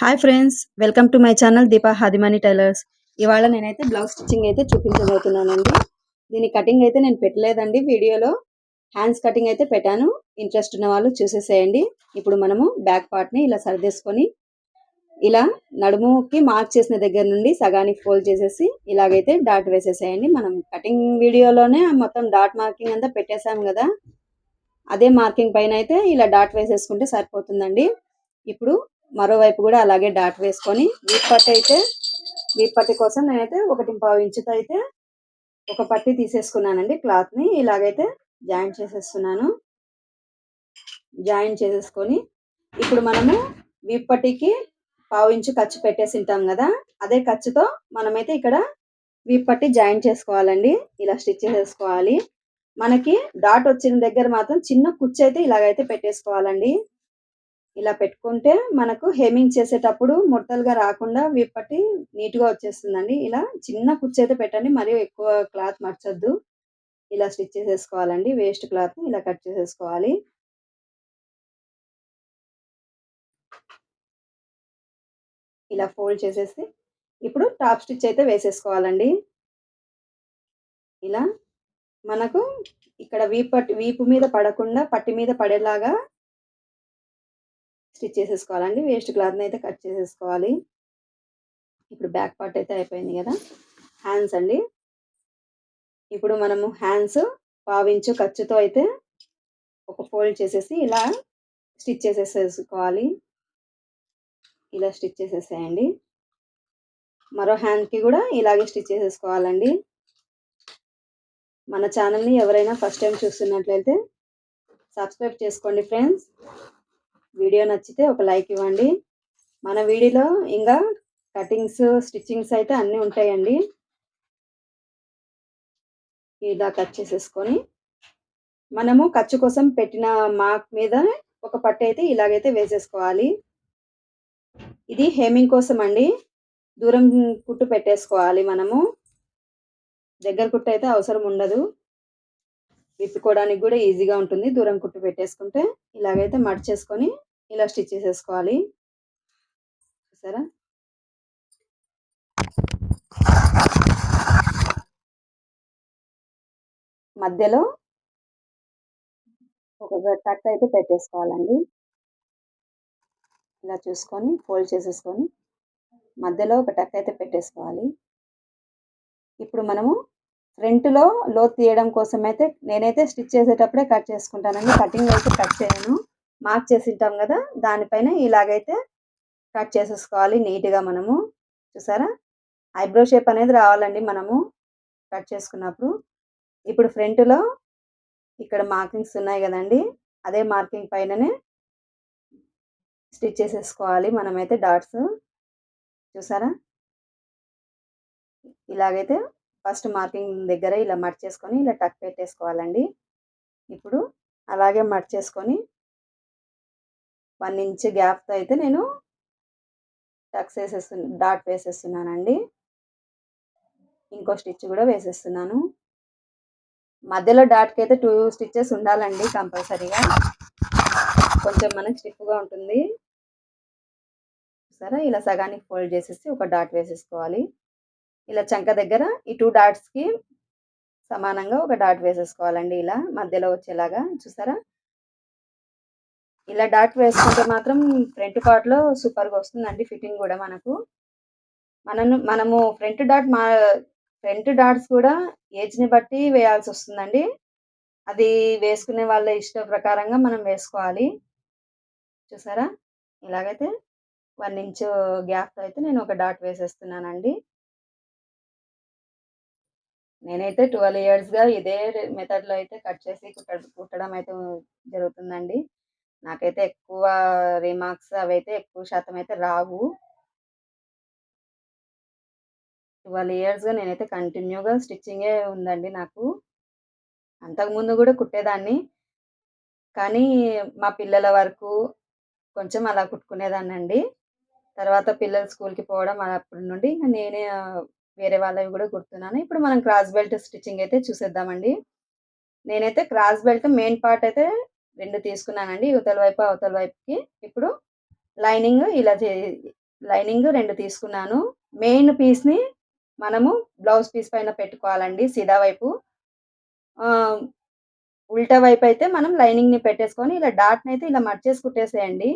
Hi friends welcome to my channel Deepa Hadimani tailors ఇవాళ నేనైతే blouse stitching అయితే చూపించబోతున్నానండి. దీని కటింగ్ అయితే నేను పెట్టలేదండి. వీడియోలో హ్యాండ్స్ కటింగ్ అయితే పెట్టాను. ఇంట్రెస్ట్ ఉన్న వాళ్ళు చూసేసేయండి. ఇప్పుడు మనము బ్యాక్ పార్ట్ని ఇలా సరిదేసుకొని ఇలా నడుముకి మార్క్ చేసిన దగ్గర నుండి సగానికి ఫోల్డ్ చేసేసి ఇలాగైతే డాట్ వేసేసేయండి. మనం కటింగ్ వీడియోలోనే మొత్తం డాట్ మార్కింగ్ అంతా పెట్టేసాం కదా. అదే మార్కింగ్ పైన అయితే ఇలా డాట్ వేసేసుకుంటే సరిపోతుందండి. ఇప్పుడు మరోవైపు కూడా అలాగే డాట్ వేసుకొని వీప్ పట్టి అయితే వీపట్టి కోసం నేనైతే ఒకటి పావు ఇంచుతో అయితే ఒక పట్టి తీసేసుకున్నానండి క్లాత్ని ఇలాగైతే జాయిన్ చేసేస్తున్నాను. జాయిన్ చేసేసుకొని ఇప్పుడు మనము వీపట్టికి పావు ఇంచు ఖర్చు పెట్టేసి ఉంటాం కదా అదే ఖర్చుతో మనమైతే ఇక్కడ వీపట్టి పట్టి చేసుకోవాలండి. ఇలా స్టిచ్ చేసేసుకోవాలి. మనకి డాట్ వచ్చిన దగ్గర మాత్రం చిన్న కుచ్చు అయితే ఇలాగైతే పెట్టేసుకోవాలండి. ఇలా పెట్టుకుంటే మనకు హెమింగ్ చేసేటప్పుడు ముడతలుగా రాకుండా విప్పటి నీట్గా వచ్చేస్తుందండి. ఇలా చిన్న కుర్చీ అయితే పెట్టండి మరియు ఎక్కువ క్లాత్ మర్చొద్దు. ఇలా స్టిచ్ చేసేసుకోవాలండి వేస్ట్ క్లాత్ ఇలా కట్ చేసేసుకోవాలి. ఇలా ఫోల్డ్ చేసేసి ఇప్పుడు టాప్ స్టిచ్ అయితే వేసేసుకోవాలండి. ఇలా మనకు ఇక్కడ వీపట్టి వీపు మీద పడకుండా పట్టి మీద పడేలాగా స్టిచ్ చేసేసుకోవాలండి. వేస్ట్ క్లాత్ని అయితే కట్ చేసేసుకోవాలి. ఇప్పుడు బ్యాక్ పార్ట్ అయితే అయిపోయింది కదా. హ్యాండ్స్ అండి. ఇప్పుడు మనము హ్యాండ్స్ పావించు ఖర్చుతో అయితే ఒక ఫోల్డ్ చేసేసి ఇలా స్టిచ్ చేసేసేసుకోవాలి. ఇలా స్టిచ్ చేసేసేయండి. మరో హ్యాండ్కి కూడా ఇలాగే స్టిచ్ చేసేసుకోవాలండి. మన ఛానల్ని ఎవరైనా ఫస్ట్ టైం చూస్తున్నట్లయితే సబ్స్క్రైబ్ చేసుకోండి ఫ్రెండ్స్. వీడియో నచ్చితే ఒక లైక్ ఇవ్వండి. మన వీడియోలో ఇంకా కటింగ్స్ స్టిచ్చింగ్స్ అయితే అన్నీ ఉంటాయండి. ఇలా కట్ చేసేసుకొని మనము ఖర్చు కోసం పెట్టిన మార్క్ మీద ఒక పట్టు అయితే ఇలాగైతే వేసేసుకోవాలి. ఇది హేమింగ్ కోసం అండి. దూరం కుట్టు పెట్టేసుకోవాలి మనము. దగ్గర కుట్టు అయితే అవసరం ఉండదు. విప్పుకోవడానికి కూడా ఈజీగా ఉంటుంది. దూరం కుట్టు పెట్టేసుకుంటే ఇలాగైతే మడిచేసుకొని ఇలా స్టిచ్ చేసేసుకోవాలి. చూసారా? మధ్యలో ఒక టక్ అయితే పెట్టేసుకోవాలండి. ఇలా చూసుకొని ఫోల్డ్ చేసేసుకొని మధ్యలో ఒక టక్ అయితే పెట్టేసుకోవాలి. ఇప్పుడు మనము ఫ్రంట్లో లోత్ తీయడం కోసం అయితే నేనైతే స్టిచ్ చేసేటప్పుడే కట్ చేసుకుంటానండి. కటింగ్ అయితే కట్ చేయను. మార్క్ చేసి ఉంటాం కదా దానిపైన ఇలాగైతే కట్ చేసేసుకోవాలి నీట్గా మనము. చూసారా? ఐబ్రో షేప్ అనేది రావాలండి మనము కట్ చేసుకున్నప్పుడు. ఇప్పుడు ఫ్రంట్లో ఇక్కడ మార్కింగ్స్ ఉన్నాయి కదండి అదే మార్కింగ్ పైననే స్టిచ్ చేసేసుకోవాలి మనమైతే డాట్స్. చూసారా? ఇలాగైతే ఫస్ట్ మార్కింగ్ దగ్గర ఇలా మర్చేసుకొని ఇలా టక్ పెట్టేసుకోవాలండి. ఇప్పుడు అలాగే మర్చేసుకొని వన్ ఇంచ్ గ్యాప్తో అయితే నేను టక్స్ వేసేస్తున్న డాట్ వేసేస్తున్నానండి. ఇంకో స్టిచ్ కూడా వేసేస్తున్నాను. మధ్యలో డాట్కి అయితే టూ స్టిచ్చెస్ ఉండాలండి కంపల్సరీగా. కొంచెం మనకి స్టిఫ్గా ఉంటుంది. సరే ఇలా సగానికి ఫోల్డ్ చేసేసి ఒక డాట్ వేసేసుకోవాలి. ఇలా చంక దగ్గర ఈ టూ డాట్స్కి సమానంగా ఒక డాట్ వేసేసుకోవాలండి ఇలా మధ్యలో వచ్చేలాగా చూసారా? ఇలా డాట్ వేసుకుంటే మాత్రం ఫ్రంట్ పార్ట్లో సూపర్గా వస్తుందండి ఫిట్టింగ్ కూడా మనకు. మనను మనము ఫ్రంట్ డాట్ మా ఫ్రంట్ డాట్స్ కూడా ఏజ్ని బట్టి వేయాల్సి వస్తుందండి. అది వేసుకునే వాళ్ళ ఇష్ట ప్రకారంగా మనం వేసుకోవాలి. చూసారా? ఇలాగైతే వన్ ఇంచ్ గ్యాప్ అయితే నేను ఒక డాట్ వేసేస్తున్నానండి. నేనైతే ట్వెల్వ్ ఇయర్స్గా ఇదే మెథడ్లో అయితే కట్ చేసి కుట్ట కుట్టడం అయితే జరుగుతుందండి. నాకైతే ఎక్కువ రిమార్క్స్ అవైతే ఎక్కువ శాతం అయితే రావు. ట్వెల్వ్ ఇయర్స్గా నేనైతే కంటిన్యూగా స్టిచ్చింగే ఉందండి నాకు. అంతకుముందు కూడా కుట్టేదాన్ని. కానీ మా పిల్లల వరకు కొంచెం అలా కుట్టుకునేదాన్ని అండి తర్వాత పిల్లలు స్కూల్కి పోవడం అప్పటి నుండి నేనే వేరే వాళ్ళవి కూడా కుడుతున్నాను. ఇప్పుడు మనం క్రాస్ బెల్ట్ స్టిచ్చింగ్ అయితే చూసేద్దామండి. నేనైతే క్రాస్ బెల్ట్ మెయిన్ పార్ట్ అయితే రెండు తీసుకున్నానండి. ఇవతల వైపు అవతల వైపుకి. ఇప్పుడు లైనింగ్ ఇలా చే లైనింగ్ రెండు తీసుకున్నాను. మెయిన్ పీస్ని మనము బ్లౌజ్ పీస్ పైన పెట్టుకోవాలండి సీదా వైపు. ఉల్టా వైపు అయితే మనం లైనింగ్ని పెట్టేసుకొని ఇలా డాట్ని అయితే ఇలా మర్చేసి కుట్టేసేయండి.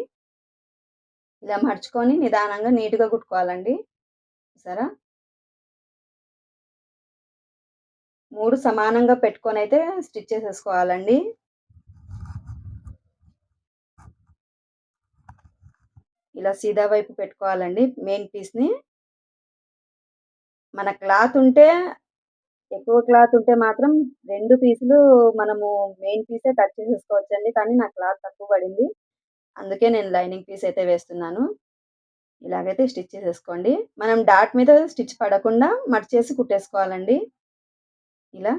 ఇలా మర్చుకొని నిదానంగా నీట్గా కుట్టుకోవాలండి. సరే? మూడు సమానంగా పెట్టుకొని అయితే స్టిచ్ చేసేసుకోవాలండి. ఇలా సీదా వైపు పెట్టుకోవాలండి మెయిన్ పీస్ని. మన క్లాత్ ఉంటే ఎక్కువ క్లాత్ ఉంటే మాత్రం రెండు పీసులు మనము మెయిన్ పీసే కట్ చేసేసుకోవచ్చండి కానీ నా క్లాత్ తక్కువ పడింది. అందుకే నేను లైనింగ్ పీస్ అయితే వేస్తున్నాను. ఇలాగైతే స్టిచ్ చేసేసుకోండి. మనం డాట్ మీద స్టిచ్ పడకుండా మర్చేసి కుట్టేసుకోవాలండి. ఇలా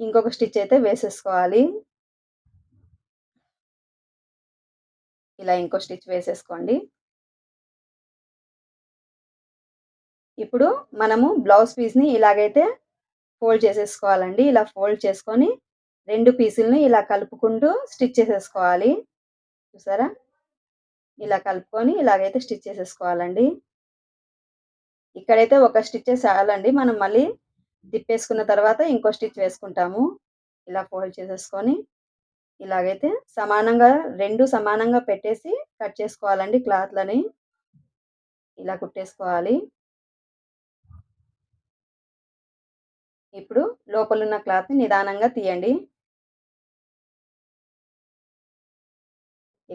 ఇంకొక స్టిచ్ అయితే వేసేసుకోవాలి. ఇలా ఇంకో స్టిచ్ వేసేసుకోండి. ఇప్పుడు మనము బ్లౌజ్ పీస్ని ఇలాగైతే ఫోల్డ్ చేసేసుకోవాలండి. ఇలా ఫోల్డ్ చేసుకొని రెండు పీసులని ఇలా కలుపుకుంటూ స్టిచ్ చేసేసుకోవాలి. చూసారా? ఇలా కలుపుకొని ఇలాగైతే స్టిచ్ చేసేసుకోవాలండి. ఇక్కడైతే ఒక స్టిచ్ చాలండి మనం మళ్ళీ తిప్పేసుకున్న తర్వాత ఇంకో స్టిచ్ వేసుకుంటాము. ఇలా ఫోల్డ్ చేసేసుకొని ఇలాగైతే సమానంగా రెండు సమానంగా పెట్టేసి కట్ చేసుకోవాలండి క్లాత్లని. ఇలా కుట్టేసుకోవాలి. ఇప్పుడు లోపలున్న క్లాత్ని నిదానంగా తీయండి.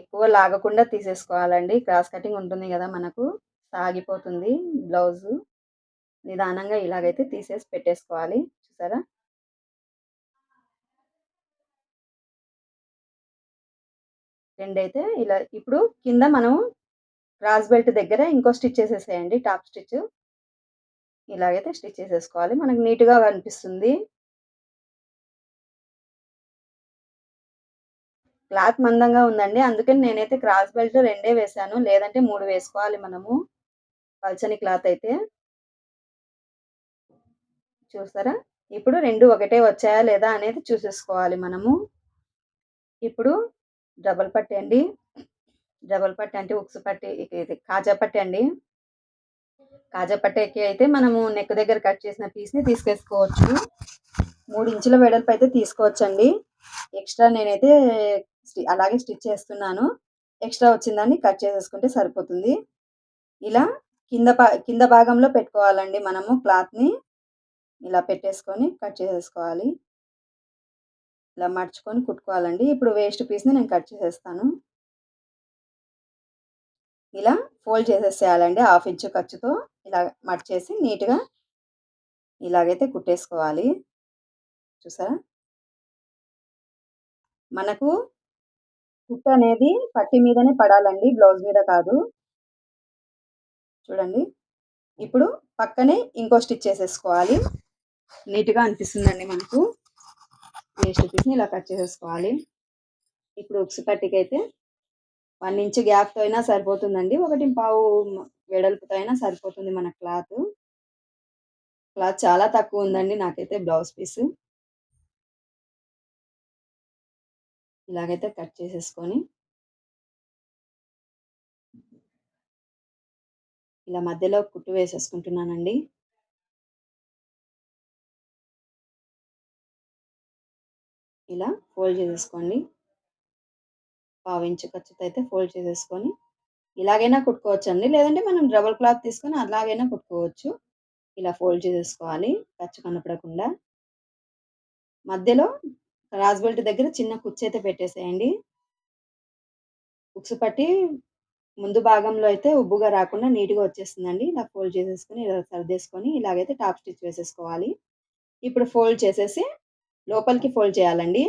ఎక్కువ లాగకుండా తీసేసుకోవాలండి. క్రాస్ కటింగ్ ఉంటుంది కదా మనకు సాగిపోతుంది బ్లౌజు. నిదానంగా ఇలాగైతే తీసేసి పెట్టేసుకోవాలి. చూసారా? రెండైతే ఇలా ఇప్పుడు కింద మనం క్రాస్ బెల్ట్ దగ్గర ఇంకో స్టిచ్ చేసేసేయండి. Top stitch. ఇలాగైతే స్టిచ్ చేసేసుకోవాలి. మనకు నీట్గా కనిపిస్తుంది. క్లాత్ మందంగా ఉందండి. అందుకని నేనైతే క్రాస్ బెల్ట్ రెండే వేసాను. లేదంటే మూడు వేసుకోవాలి మనము. పల్చని క్లాత్ అయితే. చూస్తారా? ఇప్పుడు రెండు ఒకటే వచ్చాయా లేదా అనేది చూసేసుకోవాలి మనము. ఇప్పుడు డబల్ పట్టి అండి. డబల్ పట్టి అంటే ఉక్సు పట్టి ఇది కాజా పట్టి అండి. కాజా పట్టేకి అయితే మనము నెక్ దగ్గర కట్ చేసిన పీస్ని తీసుకేసుకోవచ్చు మూడు ఇంచుల వెడల్పు అయితే తీసుకోవచ్చండి. ఎక్స్ట్రా నేనైతే అలాగే స్టిచ్ చేస్తున్నాను. ఎక్స్ట్రా వచ్చిందాన్ని కట్ చేసేసుకుంటే సరిపోతుంది. ఇలా కింద కింద భాగంలో పెట్టుకోవాలండి మనము క్లాత్ని. ఇలా పెట్టేసుకొని కట్ చేసేసుకోవాలి. ఇలా మర్చుకొని కుట్టుకోవాలండి. ఇప్పుడు వేస్ట్ పీస్ని నేను కట్ చేసేస్తాను. ఇలా ఫోల్డ్ చేసేసేయాలండి. హాఫ్ ఇంచు ఖర్చుతో ఇలా మర్చేసి నీట్గా ఇలాగైతే కుట్టేసుకోవాలి. చూసారా? మనకు కుట్ట అనేది పట్టి మీదనే పడాలండి. బ్లౌజ్ మీద కాదు. చూడండి. ఇప్పుడు పక్కనే ఇంకో స్టిచ్ చేసేసుకోవాలి. నీట్గా అనిపిస్తుందండి మనకు. వేస్ట్ పీస్ని ఇలా కట్ చేసేసుకోవాలి ఇప్పుడు ఉక్సు పట్టికి అయితే వన్ ఇంచ్ గ్యాప్తో అయినా సరిపోతుందండి. ఒకటి పావు వెడల్పుతో అయినా సరిపోతుంది మన క్లాత్. క్లాత్ చాలా తక్కువ ఉందండి నాకైతే బ్లౌజ్ పీస్. ఇలాగైతే కట్ చేసేసుకొని ఇలా మధ్యలో కుట్టు వేసేసుకుంటున్నానండి. ఇలా ఫోల్డ్ చేసేసుకోండి. పావించు ఇంచు ఖర్చుతో అయితే ఫోల్డ్ చేసేసుకొని ఇలాగైనా కుట్టుకోవచ్చు అండి లేదంటే మనం డబల్ క్లాత్ తీసుకొని అలాగైనా కుట్టుకోవచ్చు. ఇలా ఫోల్డ్ చేసేసుకోవాలి. ఖర్చు కనపడకుండా. మధ్యలో రాజ్ బెల్ట్ దగ్గర చిన్న కుర్చీ అయితే పెట్టేసేయండి. ఉక్సు పట్టి ముందు భాగంలో అయితే ఉబ్బుగా రాకుండా నీట్గా వచ్చేస్తుందండి. ఇలా ఫోల్డ్ చేసేసుకొని ఇలా సర్దేసుకొని ఇలాగైతే టాప్ స్టిచ్ వేసేసుకోవాలి. ఇప్పుడు ఫోల్డ్ చేసేసి లోపలికి ఫోల్డ్ చేయాలండి.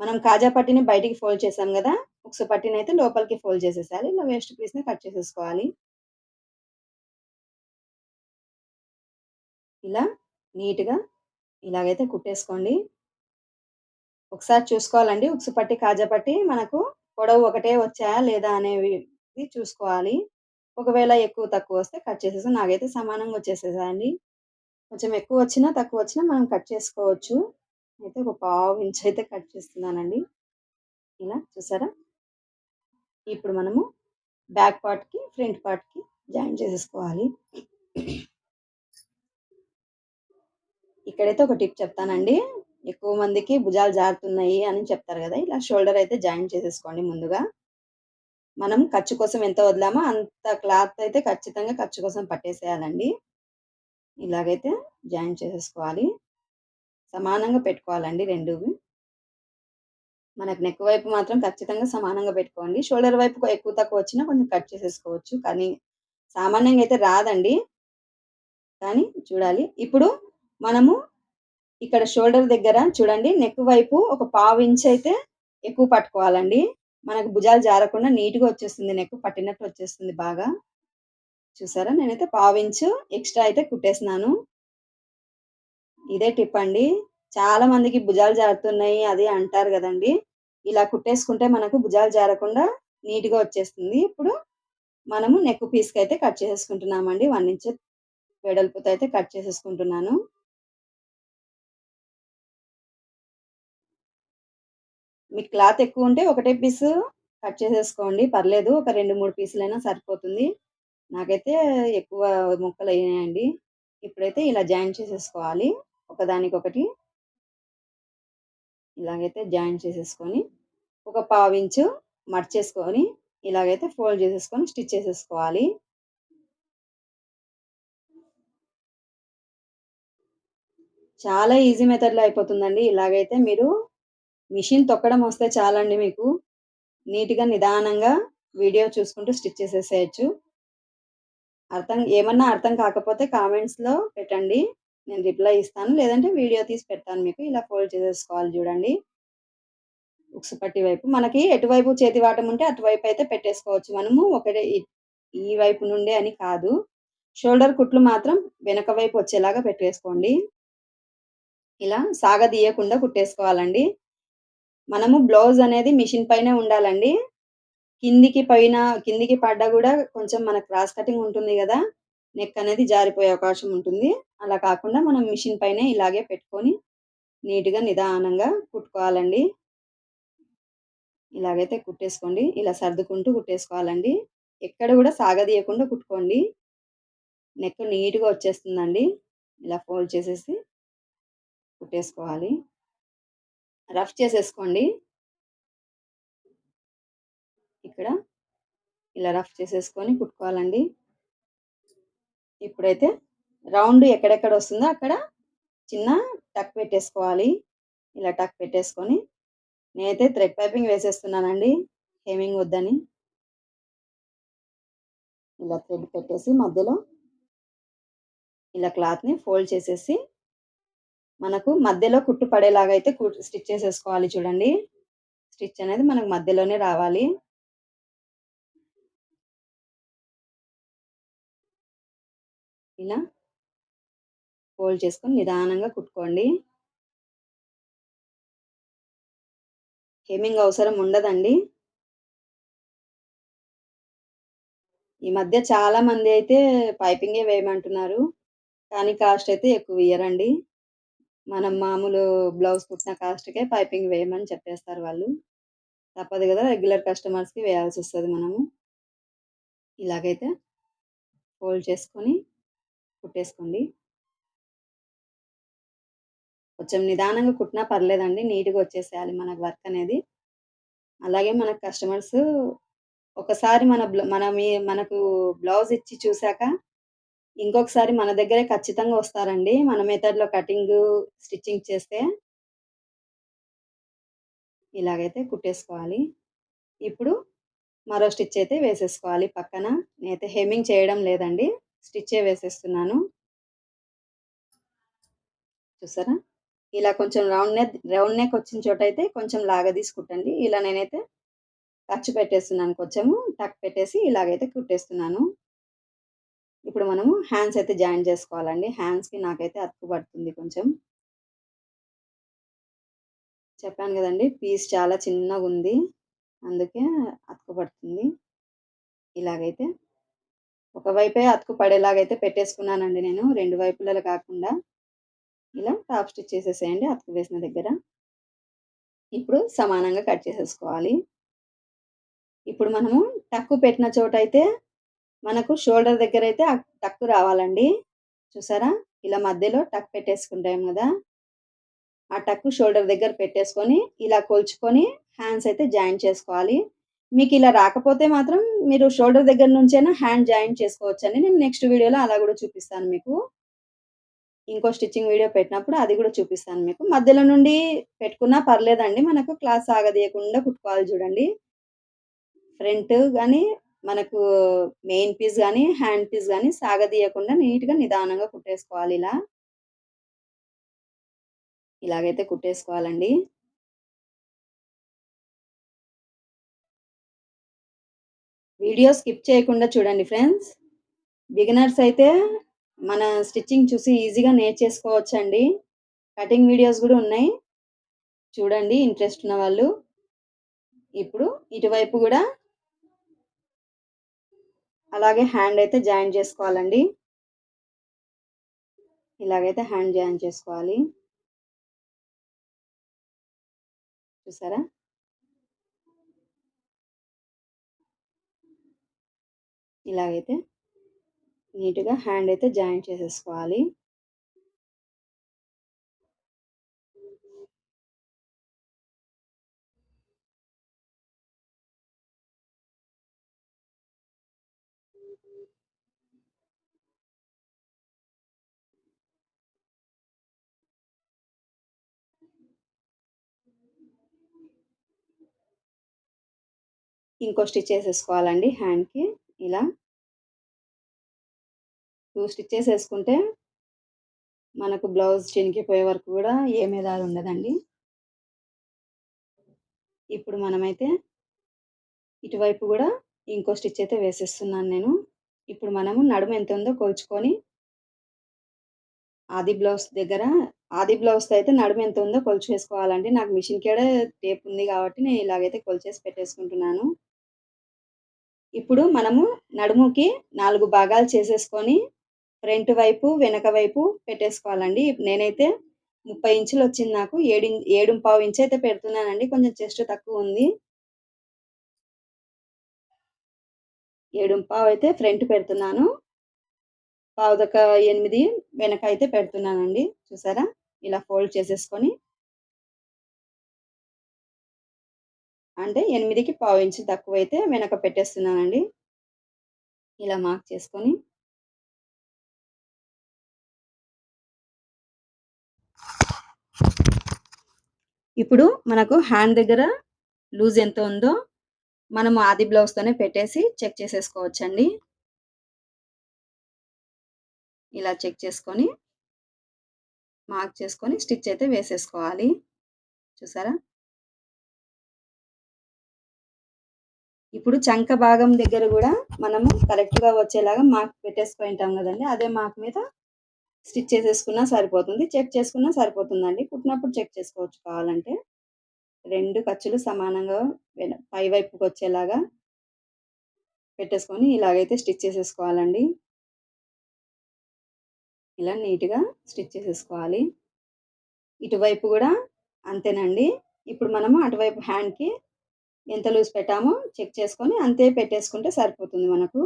మనం కాజా పట్టిని బయటికి ఫోల్డ్ చేసాం కదా ఉక్సు పట్టిని అయితే లోపలికి ఫోల్డ్ చేసేసాలి ఇలా వేస్ట్ పీస్ని కట్ చేసేసుకోవాలి. ఇలా నీట్గా ఇలాగైతే కుట్టేసుకోండి. ఒకసారి చూసుకోవాలండి. ఉక్సు పట్టి కాజా పట్టి మనకు పొడవు ఒకటే వచ్చాయా లేదా అనేవి చూసుకోవాలి. ఒకవేళ ఎక్కువ తక్కువ వస్తే కట్ చేసేసి నాకైతే సమానంగా వచ్చేసేసండి కొంచెం ఎక్కువ వచ్చినా తక్కువ వచ్చినా మనం కట్ చేసుకోవచ్చు. అయితే ఒక పావు ఇంచ్ అయితే కట్ చేస్తున్నానండి. ఇలా చూసారా? ఇప్పుడు మనము బ్యాక్ పార్ట్కి ఫ్రంట్ పార్ట్కి జాయిన్ చేసేసుకోవాలి. ఇక్కడైతే ఒక టిప్ చెప్తానండి. ఎక్కువ మందికి భుజాలు జారుతున్నాయి అని చెప్తారు కదా ఇలా షోల్డర్ అయితే జాయిన్ చేసేసుకోండి ముందుగా. మనం ఖర్చు కోసం ఎంత వదిలామో అంత క్లాత్ అయితే ఖచ్చితంగా ఖర్చు కోసం పట్టేసేయాలండి. ఇలాగైతే జాయిన్ చేసేసుకోవాలి. సమానంగా పెట్టుకోవాలండి రెండు. మనకు నెక్ వైపు మాత్రం ఖచ్చితంగా సమానంగా పెట్టుకోండి. షోల్డర్ వైపు ఎక్కువ తక్కువ వచ్చినా కొంచెం కట్ చేసేసుకోవచ్చు. కానీ సామాన్యంగా అయితే రాదండి. కానీ చూడాలి. ఇప్పుడు మనము ఇక్కడ షోల్డర్ దగ్గర చూడండి. నెక్ వైపు ఒక పావు ఇంచ్ అయితే ఎక్కువ పట్టుకోవాలండి. మనకు భుజాలు జారకుండా నీట్గా వచ్చేస్తుంది. నెక్ పట్టినట్టు వచ్చేస్తుంది బాగా. చూసారా? నేనైతే పావు ఇంచు ఎక్స్ట్రా అయితే కుట్టేసినాను ఇదే టిప్ అండి. చాలా మందికి భుజాలు జారుతున్నాయి అది అంటారు కదండి. ఇలా కుట్టేసుకుంటే మనకు భుజాలు జారకుండా నీట్గా వచ్చేస్తుంది. ఇప్పుడు మనము నెక్ పీస్కి అయితే కట్ చేసేసుకుంటున్నామండి. వన్ ఇంచ్ వెడల్పుతో అయితే కట్ చేసేసుకుంటున్నాను. మీకు క్లాత్ ఎక్కువ ఉంటే ఒకటే పీస్ కట్ చేసేసుకోండి. పర్లేదు ఒక రెండు మూడు పీసులైనా సరిపోతుంది. నాకైతే ఎక్కువ ముక్కలు అయినాయండి ఇప్పుడైతే ఇలా జాయిన్ చేసేసుకోవాలి. ఒకదానికొకటి ఇలాగైతే జాయిన్ చేసేసుకొని ఒక పావించు మర్చేసుకొని ఇలాగైతే ఫోల్డ్ చేసేసుకొని స్టిచ్ చేసేసుకోవాలి. చాలా ఈజీ మెథడ్లో అయిపోతుందండి. ఇలాగైతే మీరు మిషన్ తొక్కడం వస్తే చాలండి మీకు. నీట్గా నిదానంగా వీడియో చూసుకుంటూ స్టిచ్ చేసేసేయచ్చు. అర్థం ఏమన్నా అర్థం కాకపోతే కామెంట్స్లో పెట్టండి. నేను రిప్లై ఇస్తాను. లేదంటే వీడియో తీసి పెడతాను మీకు. ఇలా ఫోల్డ్ చేసేసుకోవాలి చూడండి. ఉక్స్ పట్టి వైపు. మనకి ఎటువైపు చేతి వాటం ఉంటే అటువైపు అయితే పెట్టేసుకోవచ్చు. మనము ఒకటే ఈ వైపు నుండే అని కాదు. షోల్డర్ కుట్లు మాత్రం వెనక వైపు వచ్చేలాగా పెట్టేసుకోండి. ఇలా సాగదీయకుండా కుట్టేసుకోవాలండి. మనము బ్లౌజ్ అనేది మిషన్ పైనే ఉండాలండి. కిందికి పైన కిందికి పడ్డా కూడా కొంచెం మన క్రాస్ కటింగ్ ఉంటుంది కదా. నెక్ అనేది జారిపోయే అవకాశం ఉంటుంది. అలా కాకుండా మనం మిషన్ పైనే ఇలాగే పెట్టుకొని నీట్గా నిదానంగా కుట్టుకోవాలండి. ఇలాగైతే కుట్టేసుకోండి. ఇలా సర్దుకుంటూ కుట్టేసుకోవాలండి. ఎక్కడ కూడా సాగదీయకుండా కుట్టుకోండి. నెక్ నీట్గా వచ్చేస్తుందండి. ఇలా ఫోల్డ్ చేసేసి కుట్టేసుకోవాలి. రఫ్ చేసేసుకోండి. ఇక్కడ ఇలా రఫ్ చేసేసుకొని కుట్టుకోవాలండి. ఇప్పుడైతే రౌండ్ ఎక్కడెక్కడ వస్తుందో అక్కడ చిన్న టక్ పెట్టేసుకోవాలి. ఇలా టక్ పెట్టేసుకొని నేనైతే థ్రెడ్ పైపింగ్ వేసేస్తున్నానండి. హేమింగ్ వద్దని. ఇలా థ్రెడ్ పెట్టేసి మధ్యలో ఇలా క్లాత్ని ఫోల్డ్ చేసేసి మనకు మధ్యలో కుట్టు పడేలాగా అయితే స్టిచ్ చేసేసుకోవాలి చూడండి. స్టిచ్ అనేది మనకు మధ్యలోనే రావాలి. ఇలా ఫోల్డ్ చేసుకొని నిదానంగా కుట్టుకోండి. హెమ్మింగ్ అవసరం ఉండదండి. ఈ మధ్య చాలా మంది అయితే పైపింగే వేయమంటున్నారు. కానీ కాస్ట్ అయితే ఎక్కువ ఇయ్యరండి. మనం మామూలు బ్లౌజ్ కుట్టిన కాస్ట్కే పైపింగ్ వేయమని చెప్పేస్తారు వాళ్ళు. తప్పదు కదా రెగ్యులర్ కస్టమర్స్కి వేయాల్సి వస్తుంది మనము. ఇలాగైతే ఫోల్డ్ చేసుకొని కుట్టేసుకోండి. కొంచెం నిదానంగా కుట్టినా పర్లేదండి. నీట్గా వచ్చేసేయాలి మనకు వర్క్ అనేది. అలాగే మన కస్టమర్స్ ఒకసారి మన మన మీ మనకు బ్లౌజ్ ఇచ్చి చూశాక ఇంకొకసారి మన దగ్గరే ఖచ్చితంగా వస్తారండి. మన మెథడ్లో కటింగ్ స్టిచ్చింగ్ చేస్తే ఇలాగైతే కుట్టేసుకోవాలి. ఇప్పుడు మరో స్టిచ్ అయితే వేసేసుకోవాలి పక్కన. నేనైతే హెమ్మింగ్ చేయడం లేదండి. స్టిచ్చే వేసేస్తున్నాను. చూసారా? ఇలా కొంచెం రౌండ్ నెక్ రౌండ్ నెక్ వచ్చిన చోట అయితే కొంచెం లాగా తీసుకుంటండి. ఇలా నేనైతే ఖర్చు పెట్టేస్తున్నాను కొంచెము. టక్ పెట్టేసి ఇలాగైతే కుట్టేస్తున్నాను. ఇప్పుడు మనము హ్యాండ్స్ అయితే జాయిన్ చేసుకోవాలండి. హ్యాండ్స్కి నాకైతే అతుకు పడుతుంది కొంచెం. చెప్పాను కదండి పీస్ చాలా చిన్నగా ఉంది అందుకే అతుకు పడుతుంది. ఇలాగైతే ఒకవైపే అతుకు పడేలాగైతే పెట్టేసుకున్నానండి నేను. రెండు వైపులలో కాకుండా ఇలా టాప్ స్టిచ్ చేసేసేయండి అతుకు వేసిన దగ్గర. ఇప్పుడు సమానంగా కట్ చేసేసుకోవాలి. ఇప్పుడు మనము టక్కు పెట్టిన చోట అయితే మనకు షోల్డర్ దగ్గర అయితే టక్కు రావాలండి. చూసారా? ఇలా మధ్యలో టక్ పెట్టేసుకుంటాం కదా. ఆ టక్కు షోల్డర్ దగ్గర పెట్టేసుకొని ఇలా కొలుచుకొని హ్యాండ్స్ అయితే జాయిన్ చేసుకోవాలి. మీకు ఇలా రాకపోతే మాత్రం మీరు షోల్డర్ దగ్గర నుంచైనా హ్యాండ్ జాయిన్ అని నేను నెక్స్ట్ వీడియోలో అలా కూడా చూపిస్తాను మీకు. ఇంకో స్టిచ్చింగ్ వీడియో పెట్టినప్పుడు అది కూడా చూపిస్తాను మీకు. మధ్యలో నుండి పెట్టుకున్నా పర్లేదండి మనకు క్లాస్ ఆగదీయకుండా కుట్టుకోవాలి చూడండి. ఫ్రంట్ కానీ మనకు మెయిన్ పీస్ కానీ హ్యాండ్ పీస్ కానీ సాగదీయకుండా నీట్గా నిదానంగా కుట్టేసుకోవాలి ఇలా. ఇలాగైతే కుట్టేసుకోవాలండి. వీడియో స్కిప్ చేయకుండా చూడండి ఫ్రెండ్స్. బిగినర్స్ అయితే మన స్టిచ్చింగ్ చూసి ఈజీగా నేర్చేసుకోవచ్చండి. కటింగ్ వీడియోస్ కూడా ఉన్నాయి. చూడండి ఇంట్రెస్ట్ ఉన్న వాళ్ళు. ఇప్పుడు ఇటువైపు కూడా అలాగే హ్యాండ్ అయితే జాయిన్ చేసుకోవాలండి. ఇలాగైతే హ్యాండ్ జాయిన్ చేసుకోవాలి. చూసారా? ఇలాగైతే నీట్గా హ్యాండ్ అయితే జాయిన్ చేసేసుకోవాలి. ఇంకో స్టిచ్ వేసేసుకోవాలండి హ్యాండ్కి. ఇలా టూ స్టిచ్చెస్ వేసుకుంటే మనకు బ్లౌజ్ చినికిపోయే వరకు కూడా ఏమీ మీద ఉండదండి. ఇప్పుడు మనమైతే ఇటువైపు కూడా ఇంకో స్టిచ్ అయితే వేసేస్తున్నాను నేను. ఇప్పుడు మనము నడుము ఎంత ఉందో కొలుచుకొని ఆది బ్లౌజ్ దగ్గర ఆది బ్లౌజ్ అయితే నడుము ఎంత ఉందో కొలుచు వేసుకోవాలండి నాకు మిషన్ కేడే టేప్ ఉంది కాబట్టి నేను ఇలాగైతే కొలిచేసి పెట్టేసుకుంటున్నాను. ఇప్పుడు మనము నడుముకి నాలుగు భాగాలు చేసేసుకొని ఫ్రంట్ వైపు వెనక వైపు పెట్టేసుకోవాలండి. నేనైతే ముప్పై ఇంచులు వచ్చింది నాకు. ఏడు ఏడు పావు ఇంచు అయితే పెడుతున్నానండి. కొంచెం చెస్ట్ తక్కువ ఉంది. ఏడు పావు అయితే ఫ్రంట్ పెడుతున్నాను. పావు ఎనిమిది వెనక అయితే పెడుతున్నానండి. చూసారా? ఇలా ఫోల్డ్ చేసేసుకొని అంటే ఎనిమిదికి పావు ఇంచు తక్కువ అయితే వెనక పెట్టేస్తున్నానండి. ఇలా మార్క్ చేసుకొని. ఇప్పుడు మనకు హ్యాండ్ దగ్గర లూజ్ ఎంత ఉందో మనము ఆది బ్లౌజ్తోనే పెట్టేసి చెక్ చేసేసుకోవచ్చండి. ఇలా చెక్ చేసుకొని మార్క్ చేసుకొని స్టిచ్ అయితే వేసేసుకోవాలి. చూసారా? ఇప్పుడు చంక భాగం దగ్గర కూడా మనము కరెక్ట్గా వచ్చేలాగా మార్క్ పెట్టేసుకుంటాం కదండి. అదే మార్క్ మీద స్టిచ్ చేసేసుకున్నా సరిపోతుంది. చెక్ చేసుకున్నా సరిపోతుందండి. కుట్టినప్పుడు చెక్ చేసుకోవచ్చు కావాలంటే. రెండు ఖర్చులు సమానంగా పై వైపుకి వచ్చేలాగా పెట్టేసుకొని ఇలాగైతే స్టిచ్ చేసేసుకోవాలండి. ఇలా నీట్గా స్టిచ్ చేసేసుకోవాలి. ఇటువైపు కూడా అంతేనండి. ఇప్పుడు మనము అటువైపు హ్యాండ్కి ఎంత లూజ్ పెట్టామో చెక్ చేసుకొని అంతే పెట్టేసుకుంటే సరిపోతుంది మనకు.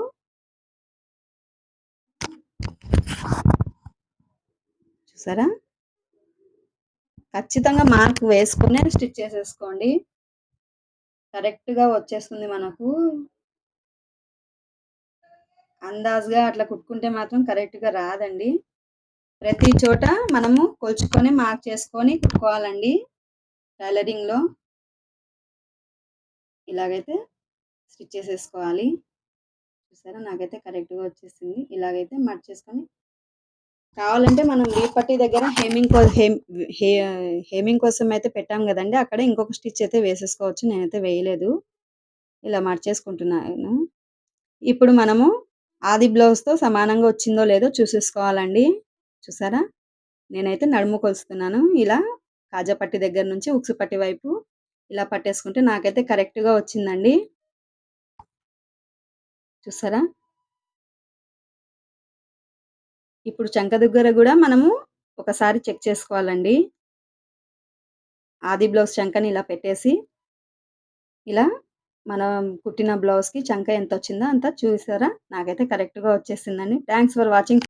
చూసారా? ఖచ్చితంగా మార్క్ వేసుకునే స్టిచ్ చేసేసుకోండి. కరెక్ట్గా వచ్చేస్తుంది మనకు. అందాజుగా అట్లా కుట్టుకుంటే మాత్రం కరెక్ట్గా రాదండి. ప్రతి చోట మనము కొలుచుకొని మార్క్ చేసుకొని కుట్టుకోవాలండి. టైలరింగ్లో. ఇలాగైతే స్టిచ్ చేసేసుకోవాలి. చూసారా? నాకైతే కరెక్ట్గా వచ్చేసింది. ఇలాగైతే మట్ చేసుకొని కావాలంటే మనం వీపట్టి దగ్గర హేమింగ్ హేమింగ్ కోసం అయితే పెట్టాం కదండి. అక్కడ ఇంకొక స్టిచ్ అయితే వేసేసుకోవచ్చు. నేనైతే వేయలేదు. ఇలా మర్చేసుకుంటున్నాను ఇప్పుడు మనము ఆది బ్లౌజ్తో సమానంగా వచ్చిందో లేదో చూసేసుకోవాలండి. చూసారా? నేనైతే నడుము కొలుస్తున్నాను. ఇలా కాజా పట్టి దగ్గర నుంచి ఉక్సుపట్టి వైపు ఇలా పట్టేసుకుంటే నాకైతే కరెక్ట్గా వచ్చిందండి. చూసారా? ఇప్పుడు చంక దగ్గర కూడా మనము ఒకసారి చెక్ చేసుకోవాలండి. ఆది బ్లౌజ్ చంకని ఇలా పెట్టేసి ఇలా మనం కుట్టిన బ్లౌజ్కి చంక ఎంత వచ్చిందో అంత చూసారా? నాకైతే కరెక్ట్గా వచ్చేసిందండి. Thanks for watching.